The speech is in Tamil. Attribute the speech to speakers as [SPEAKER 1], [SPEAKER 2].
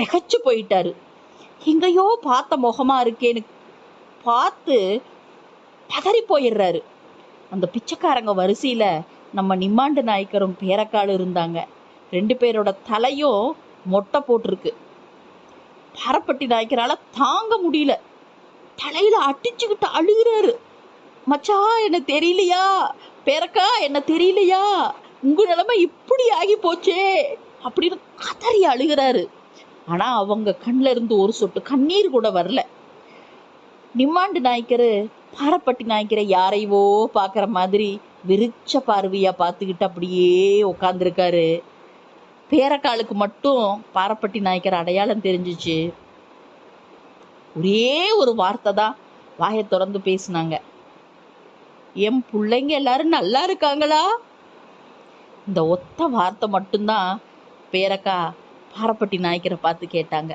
[SPEAKER 1] திகச்சு போயிட்டாரு. எங்கேயோ பார்த்த முகமா இருக்கேன்னு பார்த்து பதறி போயிடுறாரு. அந்த பிச்சைக்காரங்க வரிசையில் நம்ம நிம்மாண்டு நாயக்கரும் பேரக்காலும் இருந்தாங்க. ரெண்டு பேரோட தலையும் மொட்டை போட்டிருக்கு. பாரப்பட்டி நாயக்கரால தாங்க முடியல. தலையில் அடிச்சுக்கிட்டு அழுகிறாரு. மச்சா என்ன தெரியலையா? பேரக்கா என்ன தெரியலையா? உங்க நிலைமை இப்படி ஆகி போச்சே அப்படின்னு கதறி அழுகிறாரு. ஆனா அவங்க கண்ணில் இருந்து ஒரு சொட்டு கண்ணீர் கூட வரல. நிம்மாண்டு நாய்க்கரு பாரப்பட்டி நாய்க்கரை யாரையோ பார்க்குற மாதிரி விரிச்ச பார்வையா பார்த்துக்கிட்டு அப்படியே உட்காந்துருக்காரு பேரக்காலுக்கு மட்டும் பாரப்பட்டி நாய்க்கர் அடையாளம் தெரிஞ்சிச்சு. ஒரே ஒரு வார்த்தை தான் வாயை திறந்து பேசினாங்க. என் பிள்ளைங்க எல்லாரும் நல்லா இருக்காங்களா? இந்த ஒத்த வார்த்தை மட்டும்தான் பேரக்கா பாரப்பட்டி நாய்க்கரை பார்த்து கேட்டாங்க.